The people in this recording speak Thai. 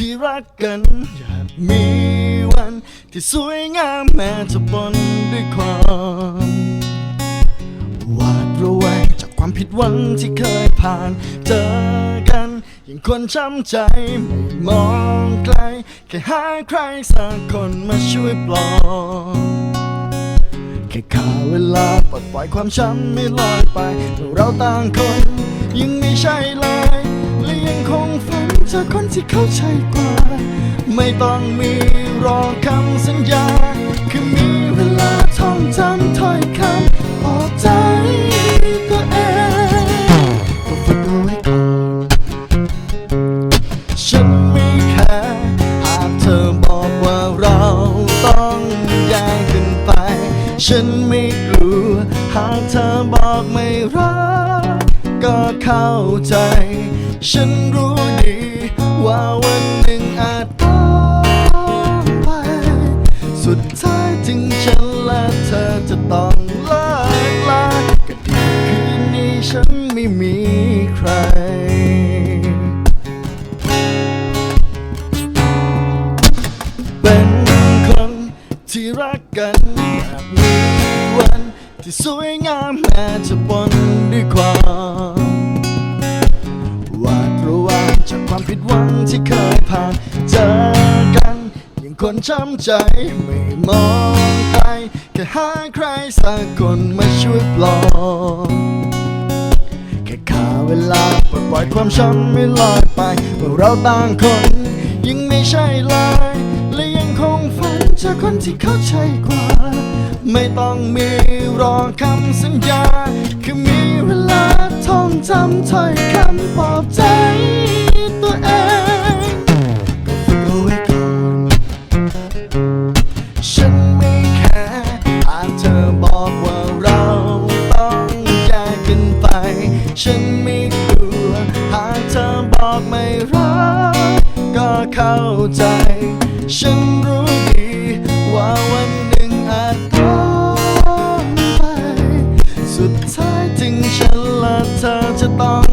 ที่รักกันอยากมีวันที่สวยงามแม้จะปนด้วยความหวาดระแวงจากความผิดหวังที่เคยผ่าน เจอกันยังคนช้ำใจไม่มองไกล แค่หาใครสักคนมาช่วยปลอบแค่ขาเวลาปลดปล่อยความช้ำไม่ลอยไปเราต่างคนยังไม่ใช่เลย อคนที่เข้าใจกว่า ไม่ต้องมีรอคำสัญญาแค่มีเวลาท่องจำถ้อยคำปลอบใจตัวเองก็ฝึกเอาไว้ก่อนฉันไม่แค่หากเธอบอกว่าเราต้องแยกกันไป ฉันไม่กลัว หากเธอบอกไม่รัก ก็เข้าใจ ฉันรู้ ว่าวันหนึ่งอาจต้องไป สุดท้ายถึงฉันและเธอจะต้องเลิกลาก็ดีคืนนี้ฉันไม่มีใคร เป็นคนที่รักกันอยากมีวัน ที่สวยงามแม้จะปนด้วยความ ความผิดหวังที่เคยผ่านเจอกัน ยังคนช้ำใจไม่มองใครแค่หาใครสักคนมาช่วยปลอบแค่ขาเวลาปลดปล่อยความช้ำไม่ลอยไปเมื่อเราต่างคน ยังไม่ใช่เลยและยังคงฝันเจอคนที่เข้าใจกว่า ไม่ต้องมีรอคำสัญญาแค่มีเวลาท่องจำถ้อยคำปลอบใจ เข้าใจ ฉันรู้ดีว่าวันหนึ่งอาจร้องไป สุดท้ายถึงฉันและเธอจะต้อง